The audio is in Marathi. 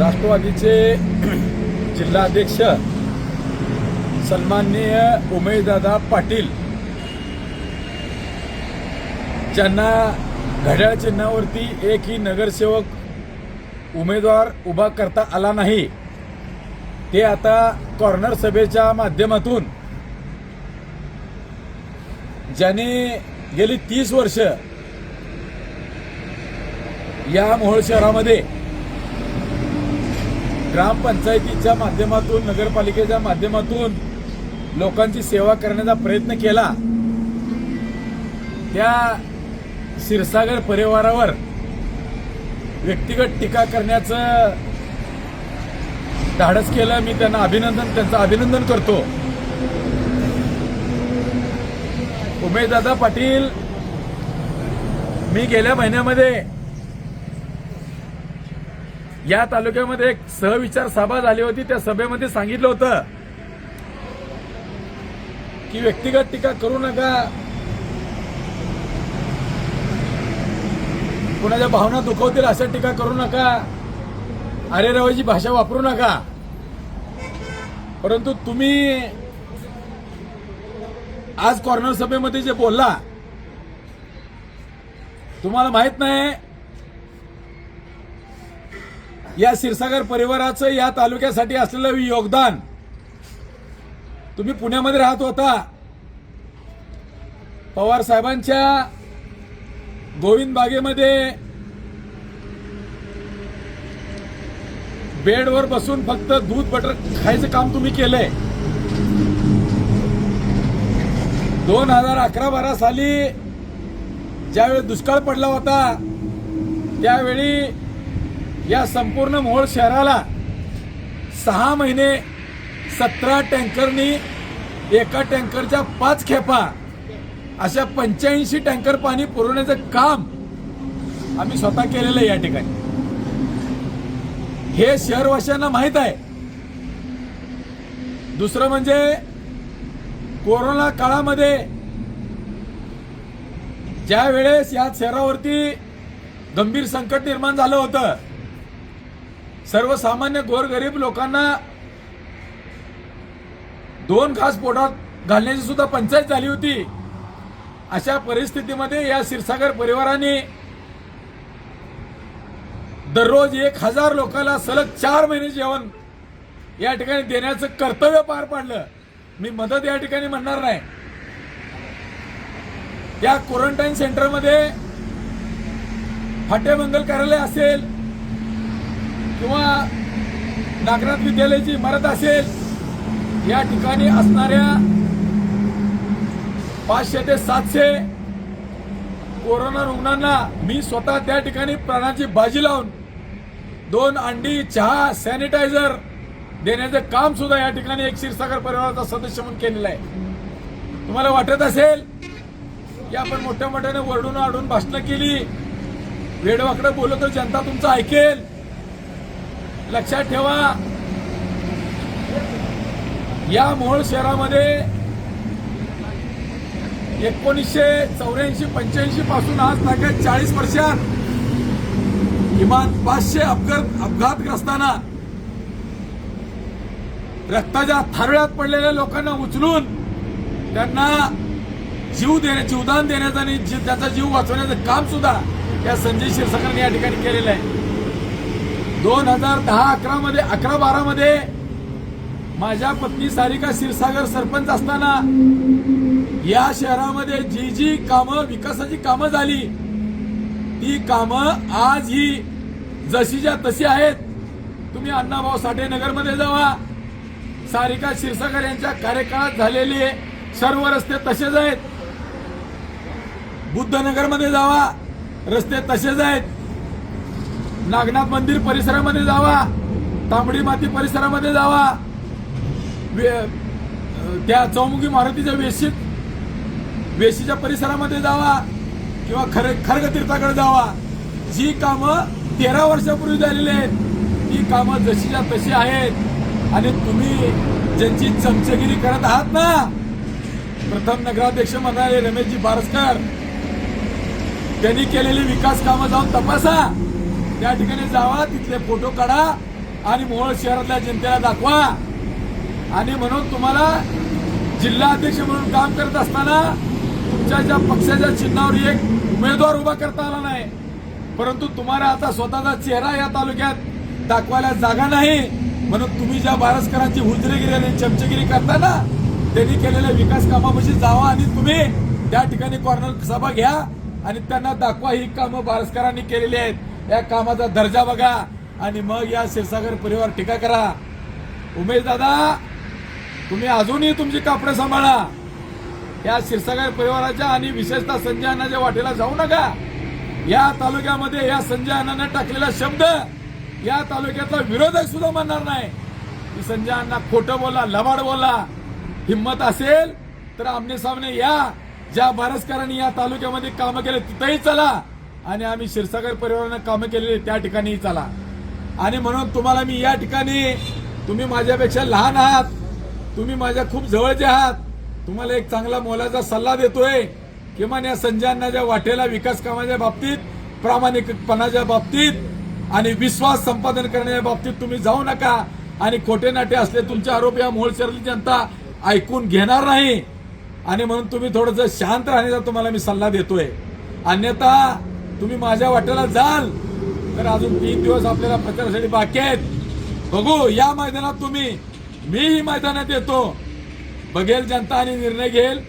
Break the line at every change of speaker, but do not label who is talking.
राष्ट्रवादीचे जिल्हाध्यक्ष सन्माननीय उमेशदादा पाटील ज्यांना घड्याळ चिन्हावरती एकही नगरसेवक उमेदवार उभा करता आला नाही ते आता कॉर्नर सभेच्या माध्यमातून ज्यांनी गेली तीस वर्ष या मोहोळ शहरामध्ये ग्रामपंचायतीच्या माध्यमातून नगरपालिकेच्या माध्यमातून लोकांची सेवा करण्याचा प्रयत्न केला. त्या क्षीरसागर परिवारावर व्यक्तिगत टीका करण्याचं धाडस केलं. मी त्यांना अभिनंदन त्यांचं अभिनंदन करतो. उमेशदादा पाटील मी गेल्या महिन्यामध्ये या तालुक्यामध्ये एक सहविचार सभा झाली होती. त्या सभेमध्ये सांगितलं होतं की व्यक्तिगत टीका करू नका. कुणाच्या भावना दुखवतील अशा टीका करू नका. अरे रवाची भाषा वापरू नका. परंतु तुम्ही आज कॉर्नर सभेमध्ये जे बोलला तुम्हाला माहीत नाही या क्षीरसागर परिवाराचं या तालुक्यासाठी असलेलं योगदान तुम्ही पुण्यामध्ये राहत होता. पवार साहेबांच्या गोविंद बागेमध्ये बेडवर बसून फक्त दूध बटर खायचं काम तुम्ही केलंय. दोन हजार अकरा बारा साली ज्यावेळी दुष्काळ पडला होता त्यावेळी या संपूर्ण मोहोळ शहराला सहा महिने सतरा टँकरनी एका टँकरच्या पाच खेपा अशा पंच्याऐंशी टँकर पाणी पुरवण्याचं काम आम्ही स्वतः केलेलं आहे या ठिकाणी. हे शहरवाशांना माहीत आहे. दुसरं म्हणजे कोरोना काळामध्ये ज्या वेळेस या शहरावरती गंभीर संकट निर्माण झालं होतं सर्वसामान्य गोरगरीब लोकांना दोन घास पोटात घालण्याची सुद्धा पंचायत झाली होती. अशा परिस्थितीमध्ये या क्षीरसागर परिवाराने दररोज एक हजार लोकांना सलग चार महिने जेवण या ठिकाणी देण्याचं कर्तव्य पार पाडलं. मी मदत या ठिकाणी म्हणणार नाही. या क्वारंटाईन सेंटरमध्ये फाटेमंगल कार्यालय असेल किंवा नागनाथ विद्यालयाची इमारत असेल या ठिकाणी असणाऱ्या पाचशे ते सातशे कोरोना रुग्णांना मी स्वतः त्या ठिकाणी प्राणाची बाजी लावून दोन अंडी चहा सॅनिटायझर देण्याचं काम सुद्धा या ठिकाणी एक क्षीरसागर परिवाराचा सदस्य म्हणून केलेला आहे. तुम्हाला वाटत असेल की आपण मोठ्या मोठ्याने वरडून आडून भाषणं केली वेडवाकडं बोललो तर जनता तुमचं ऐकेल. लक्षात ठेवा. या मोहोळ शहरामध्ये एकोणीसशे चौऱ्याऐंशी पंच्याऐंशी पासून आज ताकद चाळीस वर्षात किमान पाचशे अपघात अपघातग्रस्तांना रक्ताच्या थारळ्यात पडलेल्या लोकांना उचलून त्यांना जीव देण्या जीवदान देण्याचं आणि जी- त्याचा जीव वाचवण्याचं काम सुद्धा या संजय क्षीरसागरने या ठिकाणी केलेलं आहे. दोन हजार दहा अकरा मध्ये अकरा बारा मध्ये माझ्या पत्नी सारिका क्षीरसागर सरपंच असताना या शहरामध्ये जी जी कामं विकासाची कामं झाली ती कामं आज ही जशीच्या तशी आहेत. तुम्ही अण्णाभाऊ साठे नगरमध्ये जावा. सारिका क्षीरसागर यांच्या कार्यकाळात झालेले सर्व रस्ते तसेच आहेत. बुद्धनगरमध्ये जावा. रस्ते तसेच आहेत. नागनाथ मंदिर परिसरामध्ये जावा. तांबडी माती परिसरामध्ये जावा. वे- त्या चौमुखी मारुतीच्या वेशीत वेशीच्या परिसरामध्ये जावा किंवा खर खरग तीर्थाकडे जावा. जी कामं तेरा वर्षापूर्वी झालेली आहेत ती कामं जशीच्या तशी आहेत. आणि तुम्ही ज्यांची चमचगिरी करत आहात ना प्रथम नगराध्यक्ष म्हणाले रमेशजी बारसकर त्यांनी केलेली विकास कामं जाऊन तपासा. त्या ठिकाणी जावा तिथले फोटो काढा आणि मोहोळ शहरातल्या जनतेला दाखवा. आणि म्हणून तुम्हाला जिल्हाध्यक्ष म्हणून काम करत असताना तुमच्या ज्या पक्षाच्या चिन्हावर एक उमेदवार उभा करता आला नाही. परंतु तुम्हाला आता स्वतःचा चेहरा या तालुक्यात दाखवायला जागा नाही. म्हणून तुम्ही ज्या बारसकरांची हुजरेगिरी आणि चमचेगिरी करताना त्यांनी केलेल्या विकास कामापाशी जावा आणि तुम्ही त्या ठिकाणी कॉर्नर सभा घ्या आणि त्यांना दाखवा ही कामं बारसकरांनी केलेली आहेत. या कामाचा दर्जा बघा आणि मग या क्षीरसागर परिवार टीका करा. उमेश दादा तुम्ही अजूनही तुमची कापडं सांभाळा. या क्षीरसागर परिवाराच्या आणि विशेषतः संजय अण्णाच्या वाटेला जाऊ नका. या तालुक्यामध्ये या संजय अण्णाने टाकलेला शब्द या तालुक्यातला विरोधक सुद्धा म्हणणार नाही. की संजय अण्णा खोटं बोला लबाड बोला हिंमत असेल तर आमने सामने या. ज्या बारसकरांनी या तालुक्यामध्ये कामं केले तिथंही चला. आणि आम्ही क्षीरसागर परिवारानं कामं केलेली त्या ठिकाणीही चला. आणि म्हणून तुम्हाला मी या ठिकाणी तुम्ही माझ्यापेक्षा लहान आहात तुम्ही माझ्या खूप जवळचे आहात तुम्हाला एक चांगला मोलाचा सल्ला देतोय किमान या संजयांनाच्या वाटेला विकास कामाच्या बाबतीत प्रामाणिकपणाच्या बाबतीत आणि विश्वास संपादन करण्याच्या बाबतीत तुम्ही जाऊ नका. आणि खोटे नाटे असले तुमचे आरोप या मोहोळ जनता ऐकून घेणार नाही. आणि म्हणून तुम्ही थोडंसं शांत राहण्याचा तुम्हाला मी सल्ला देतोय. अन्यथा तुम्ही माझ्या वाटेला जाल. तर अजून तीन दिवस आपल्याला प्रचारासाठी बाकी आहेत. बघू या मैदानात तुम्ही मीही मैदानात येतो. बघेल जनता आणि निर्णय घेईल.